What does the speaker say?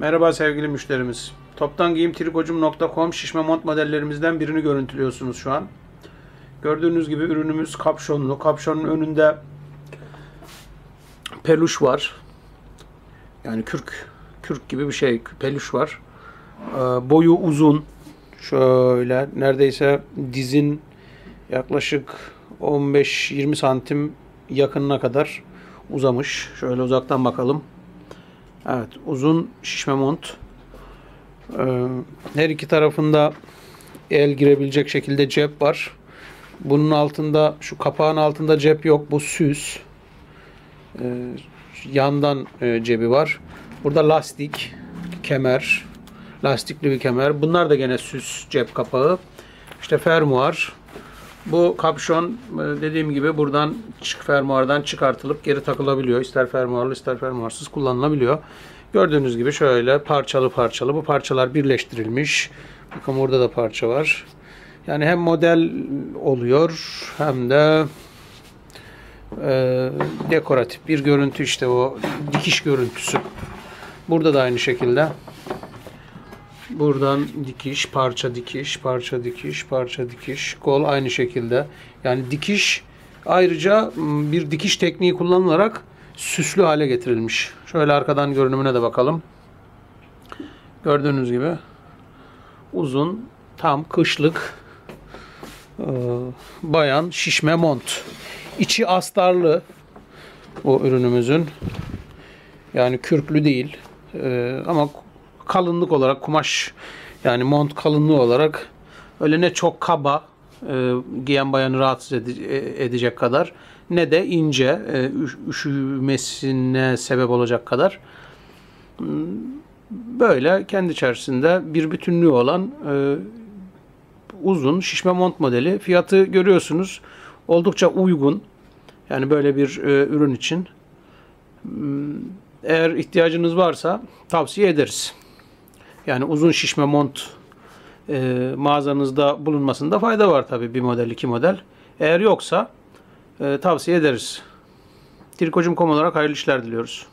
Merhaba sevgili müşterimiz. Toptan şişme mont modellerimizden birini görüntülüyorsunuz şu an. Gördüğünüz gibi ürünümüz kapşonlu. Kapşonun önünde peluş var. Yani kürk kürk gibi bir şey. Peluş var. Ee, boyu uzun. Şöyle neredeyse dizin yaklaşık 15-20 santim yakınına kadar uzamış. Şöyle uzaktan bakalım. Evet, uzun şişme mont. Ee, her iki tarafında el girebilecek şekilde cep var. Bunun altında, şu kapağın altında cep yok. Bu süs. Ee, yandan e, cebi var. Burada lastik, kemer, lastikli bir kemer. Bunlar da gene süs cep kapağı. İşte fermuar. Bu kapşon e, dediğim gibi buradan çık fermuardan çıkartılıp geri takılabiliyor. İster fermuarlı ister fermuarsız kullanılabiliyor. Gördüğünüz gibi şöyle parçalı parçalı bu parçalar birleştirilmiş. Bakın burada da parça var. Yani hem model oluyor hem de e, dekoratif bir görüntü işte o dikiş görüntüsü. Burada da aynı şekilde. Buradan dikiş, parça dikiş, parça dikiş, parça dikiş. Kol aynı şekilde. Yani dikiş ayrıca bir dikiş tekniği kullanılarak süslü hale getirilmiş. Şöyle arkadan görünümüne de bakalım. Gördüğünüz gibi uzun, tam kışlık e, bayan şişme mont. İçi astarlı bu ürünümüzün. Yani kürklü değil. E, ama kalınlık olarak kumaş yani mont kalınlığı olarak öyle ne çok kaba e, giyen bayanı rahatsız ede- edecek kadar ne de ince e, üş- üşümesine sebep olacak kadar Hmm, böyle kendi içerisinde bir bütünlüğü olan e, uzun şişme mont modeli. Fiyatı görüyorsunuz oldukça uygun. Yani böyle bir e, ürün için. Hmm, Eğer ihtiyacınız varsa tavsiye ederiz. Yani uzun şişme mont e, mağazanızda bulunmasında fayda var tabii bir model iki model. Eğer yoksa e, tavsiye ederiz. Trikocum.com olarak hayırlı işler diliyoruz.